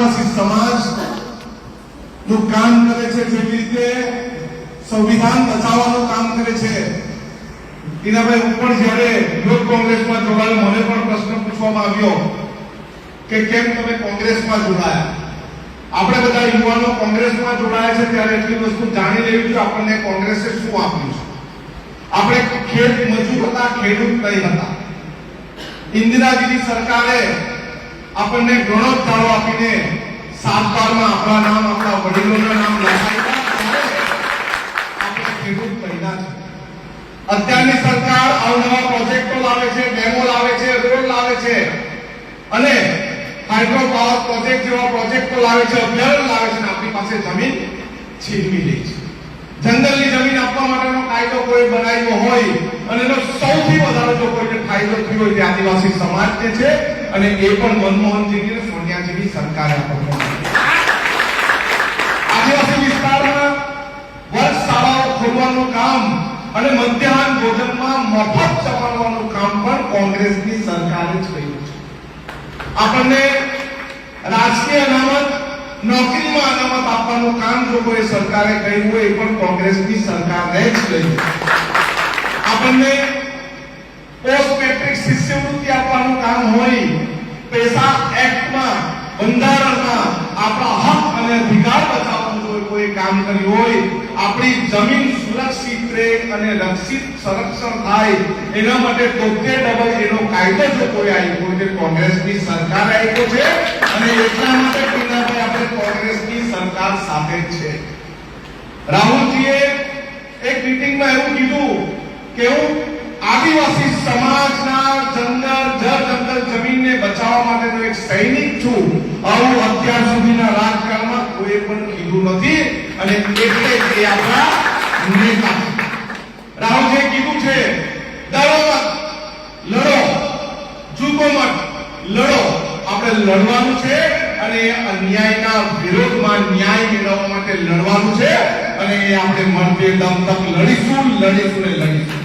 આદિવાસી સમાજનું કામ કરે છે જેવી રીતે સંવિધાન બચાવવાનું કામ કરે છે. ટીનાભાઈ હું પણ જ્યારે યુથ કોંગ્રેસમાં જોડાયો, મને પણ પ્રશ્ન પૂછવામાં આવ્યો કે કેમ તમે કોંગ્રેસમાં જોડાયા? આપણે બધા યુવાનો કોંગ્રેસમાં જોડાયા છે ત્યારે એટલી વસ્તુ જાણી લેવી છે આપણને કોંગ્રેસે શું આપ્યું છે. આપણે ખેત મજૂર હતા, ખેડૂત નહીં હતા. ઇન્દિરાજીની સરકારે આપણને ઘણો તાળો આપીને સાત બારમાં આપણા નામ, આપણા વડીલોના નામ આપણે અત્યારની સરકાર અવનવા પ્રોજેક્ટો લાવે છે, ડેમો લાવે છે, રોડ લાવે છે અને હાઇડ્રો પાવર પ્રોજેક્ટ જેવા પ્રોજેક્ટો લાવે છે અભ્યારણ લાવે છે આપણી પાસે જમીન છીનવી લે છે. જંગલની જમીન આપવા માટેનો કાયદો કોઈ બનાવ્યો હોય અને એનો સૌથી વધારે જો કોઈને ફાયદો થયો હોય તે આદિવાસી સમાજ જે છે અને એ પણ મનમોહનજીની અને સોનિયાજીની સરકારે આદિવાસી વિસ્તારમાં વર્ષ શાળાઓ ખોલવાનું કામ અને મધ્યાહન ભોજનમાં મફત ચપાડવાનું કામ પણ કોંગ્રેસની સરકારે જ કર્યું છે. આપણને રાજકીય અનામત, નોકરીમાં અનામત આપવાનું કામ જો કોઈ સરકારે કર્યું હોય એ પણ કોંગ્રેસની સરકારે જ કર્યું આપણને પોસ્ટ મેટ્રિક શિષ્યવૃત્તિ કામ હોય, પૈસા એક્ટમાં, બંધારણમાં આપણા હક અને અધિકાર બચાવવાનું હોય, કોઈ કામ કર્યું હોય, આપણી જમીન સુરક્ષિત રહે અને રક્ષિત સંરક્ષણ થાય, એના માટે તોતેર ડબલ એનો કાયદો જો કોઈ આવ્યો હોય કોંગ્રેસની સરકાર આવ્યો છે અને એટલા માટે ટીનાભાઈ આપણે કોંગ્રેસની સરકાર સાથે છે. રાહુલજીએ એક મીટિંગમાં એવું કીધું કે હું આદિવાસી સમાજના જમીનને બચાવવા માટેનો એક સૈનિક છું. આવું અત્યાર સુધીના રાજકારણમાં કોઈ પણ કીધું નથી અને એટલે એ આપણા નેતા રાહુલજીએ કીધું છે ડરો મત, લડો ઝૂકો મત, લડો. આપણે લડવાનું છે અને અન્યાયના વિરોધમાં ન્યાય મેળવવા માટે લડવાનું છે અને એ આપણે મળતે દમ તક લડીશું લડીશું ને લડીશું.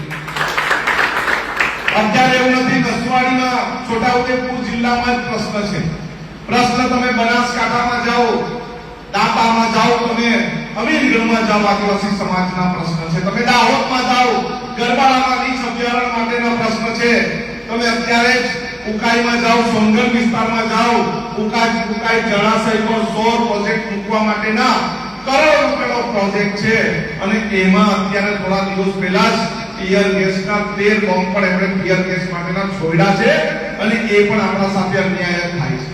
અત્યારે એવું નથી નસવાડીમાં છોટાઉદેપુર જિલ્લામાં પ્રશ્ન છે. પ્રશ્ન તમે બનાસકાંઠામાં જાઓ દાંતામાં જાઓ તમે અમીરગઢમાં જાઓ, આદિવાસી સમાજના પ્રશ્ન છે. તમે દાહોદમાં જાઓ ગરબાડામાં નીચ અભયારણ્ય માટેનો પ્રશ્ન છે. તમે અત્યારે જ ઉકાઈમાં જાઓ, સોનગઢ વિસ્તારમાં જાઓ, ઉકાઈ ઉકાઈ જળાશય પર સોર પ્રોજેક્ટ મૂકવા માટેના કરોડ રૂપિયાનો પ્રોજેક્ટ છે. અને એમાં અત્યારે થોડા દિવસ પહેલા જ ટીયર ગેસના 13 બોમ્બ પણ એમણે ટીયર ગેસ માટેના છોડ્યા છે અને એ પણ આપણા સાથે અન્યાય થાય છે.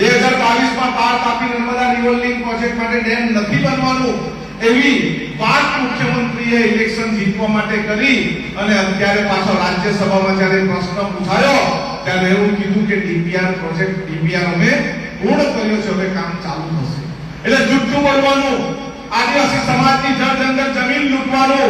2022 માં Par Tapi Narmada river link project માટે ડેમ નથી બનવાનું એવી વાત મુખ્યમંત્રીએ ઇલેક્શન જીતવા માટે કરી અને અત્યારે પાછો રાજ્યસભામાં જ્યારે પ્રશ્ન પૂછાયો, ત્યારે એવું કીધું કે ડીપીઆર પ્રોજેક્ટ, ડીપીઆર અમે પૂર્ણ કર્યો છે, હવે કામ ચાલુ થશે. એટલે જુઠ્ઠું બોલવાનું. આદિવાસી સમાજની જળ જંગલ જમીન લૂંટવાનો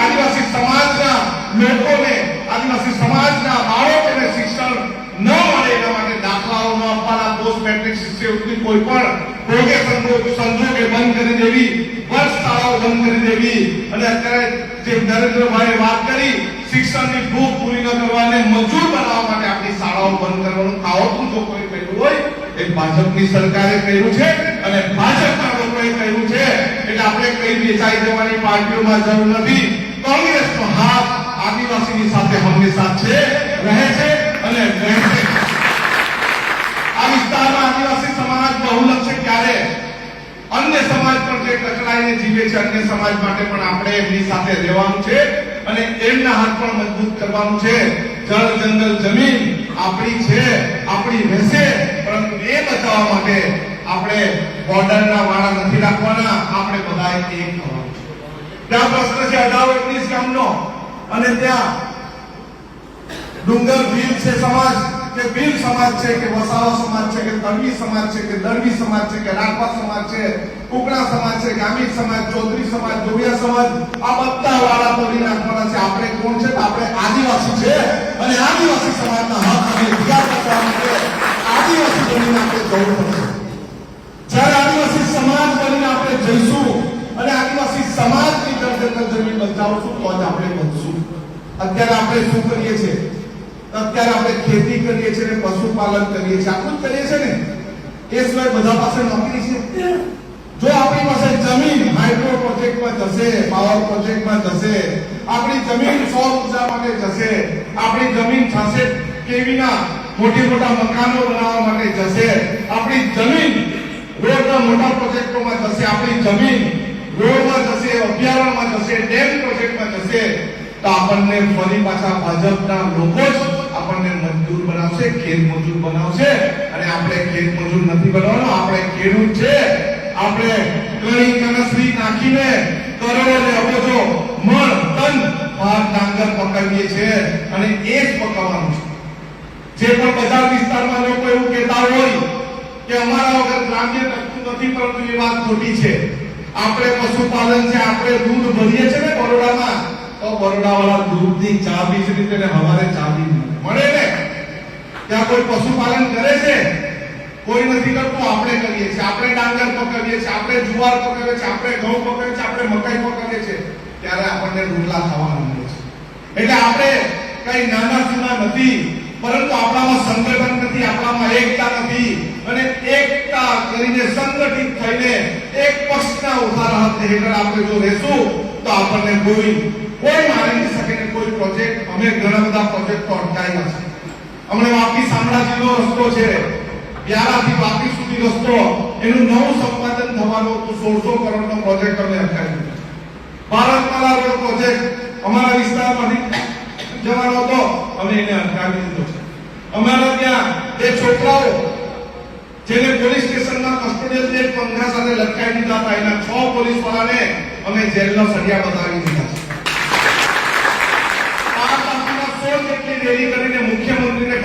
આદિવાસી સમાજના લોકોને, આદિવાસી સમાજના બાળકોને શિક્ષણ ન મળે એના માટે દાખલાઓ ન આપવાના પોસ્ટ મેટ્રિક શિષ્યવૃત્તિ કોઈ પણ ભોગે સંજોગે બંધ કરી દેવી વર્ષ શાળાઓ બંધ કરી દેવી. અને અત્યારે જે નરેન્દ્રભાઈએ વાત કરી, શિક્ષણની ભૂખ પૂરી ન કરવાને મજૂર બનાવવા માટે આપણી શાળાઓ બંધ કરવાનું કાવતરું જો કોઈ કર્યું હોય, એ ભાજપની સરકારે કર્યું છે અને ભાજપના લોકોએ કર્યું છે. આપણે કઈ વેચાઈ જવાની પાર્ટીઓમાં જરૂર નથી. કોંગ્રેસનો હાથ આદિવાસીની સાથે હંમેશા છે, રહે છે અને રહેશે આ વિસ્તારમાં આદિવાસી સમાજ બહુલક્ષ ક્યારે? અન્ય સમાજ પણ જે કચડાઈને જીવે છે, અન્ય સમાજ માટે પણ આપણે એમની સાથે રહેવાનું છે અને એમના હાથ પણ મજબૂત કરવાનું છે. જળ, જંગલ, જમીન આપણી છે, આપણી રહેશે, પરંતુ એ બચાવવા માટે આપણે બોર્ડરના વાળા નથી રાખવાના, આપણે બધા એક થવાનું. ત્યાં પ્રશ્ન છે, અઢાર ઓગણીસ ગામનો. અને ત્યાં ડુંગર, ભીલ છે સમાજ, કે ભીલ સમાજ છે, કે વસાવા સમાજ છે, કે તરવી સમાજ છે, કે દરવી સમાજ છે, કે રાઠવા સમાજ છે, કુકડા સમાજ છે ગામી સમાજ, ચૌધરી સમાજ જોડિયા સમાજ, આ બધા વાળા તોડી નાખવાના છે. આપણે કોણ છે? આપણે આદિવાસી છે. અને આદિવાસી સમાજના હક અને અધિકાર બચાવવા માટે આદિવાસી બનીને આપણે જવું પડશે. જ્યારે આદિવાસી સમાજ બનીને આપણે જઈશું અને આદિવાસી સમાજની જળ જમીન બચાવશું, તો જ આપણે બનશું અત્યારે આપણે શું કરીએ છીએ? અત્યારે આપણે ખેતી કરીએ છીએ પશુપાલન કરીએ છીએ. આખું જ કરીએ છીએ ને? એ સિવાય બધા પાસે નોકરી છે? જો આપણી પાસે જમીન હાઇડ્રો પ્રોજેક્ટમાં જશે પાવર પ્રોજેક્ટમાં જશે, આપણી જમીન સૌર ઊર્જા માટે જશે, આપણી જમીન થશે કેવીના મોટી મોટા મકાનો બનાવવા માટે જશે, આપણી જમીન રોડના મોટા પ્રોજેક્ટોમાં જશે, આપણી જમીન રોડમાં જશે, અભયારણ્યમાં જશે, ડેમ પ્રોજેક્ટમાં જશે, તો આપણને ફરી પાછા ભાજપના લોકો જ આપણને મજદૂર બનાવશે, ખેત મજૂર બનાવશે. અને આપણે ખેત મજૂર નથી બનાવવાનો, આપણે ખેડૂત છે. આપણે કણી કનસરી નાખીને કરોડો ને અબજો મણ ટન ભાત, ડાંગર પકવીએ છીએ અને એ જ પકવવાનું છે. જે પણ બજાર વિસ્તારમાં લોકો એવું કહેતા હોય કે અમારા વગર ગ્રામ્ય ટકતું નથી, પરંતુ એ વાત ખોટી છે. આપણે પશુપાલન છે, આપણે દૂધ ભરીએ છીએ ને બરોડામાં, તો બરોડા વાળા દૂધની ચા બી જ રીતે હવારે ચા બી મળે ને? ત્યાં કોઈ પશુપાલન કરે છે? કોઈ નથી કરતું, આપણે કરીએ છીએ. આપણે ડાંગર પકડીએ છીએ, આપણે જુવાર પકડીએ છીએ, આપણે ઘઉં પકડીએ છીએ, આપણે મકાઈ પકડીએ છીએ. ત્યારે આપણને રોટલા ખાવાનું મળે છે. એટલે આપણે કઈ નાના સુના નથી. પરંતુ આપણામાં સંગઠન નથી, આપણામાં એકતા નથી. અને એકતા કરીને સંગઠિત થઈને એક પક્ષના ઉદાહરણ હેઠળ આપણે જો રહેશું, તો આપણને કોઈ કોઈ મારી નહીં શકે કોઈ પ્રોજેક્ટ અમે ઘણા બધા પ્રોજેક્ટો અટકાવ્યા છે. હમણાં વાપી સામ્રાજ્યનો રસ્તો છે. વ્યારાથી વાપી સુધી રસ્તો. એનું નવું સંપાદન થવાનું હતું, સોળસો કરોડનો પ્રોજેક્ટ અમે અટકાવ્યો. ભારતમાલા રોડ પ્રોજેક્ટ અમારા વિસ્તારમાંથી જવાનો હતો. અમે એને અટકાવી દીધો છે. અમારા ત્યાં બે છોકરાઓ જેને પોલીસ સ્ટેશનમાં કસ્ટોડિયલ જેલ પંખા સાથે લટકાવી દીધા હતા. એના છ પોલીસ વાળાને અમે જેલનો સળિયા બતાવી દીધા છે. રેલી કરીને મુખ્યમંત્રીને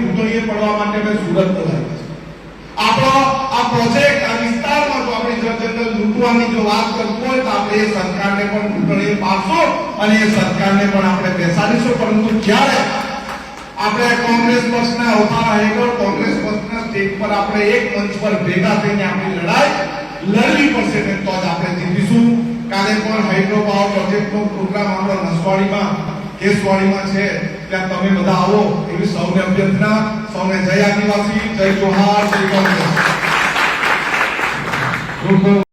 ચૂંટણીએ પડવા માટે મેં સુરત બોલાવી છે. આપણો આ પ્રોજેક્ટ લૂંટવાની જો વાત કરવું હોય તો આપણે એ સરકારને પણ ચૂંટણી પાડશો અને એ સરકારને પણ આપણે બેસાડીશું. પરંતુ ક્યારે આપણે કોંગ્રેસ પક્ષના ઉતારા હેઠળ કોંગ્રેસ પક્ષના સ્ટેજ પર આપણે એક મંચ પર ભેગા થઈને આપણી લડાઈ લડવી પડશે ને તો જ આપણે જીતીશું. કાલે પણ હાઇડ્રો પાવર પ્રોજેક્ટનો પ્રોગ્રામ આપણો નસવાડીમાં કેસવાડીમાં છે. ત્યાં તમે બધા આવો એવી સૌને અભ્યર્થના, સૌને જય આદિવાસી, જય જોહાર, જય કોંગ્રેસ.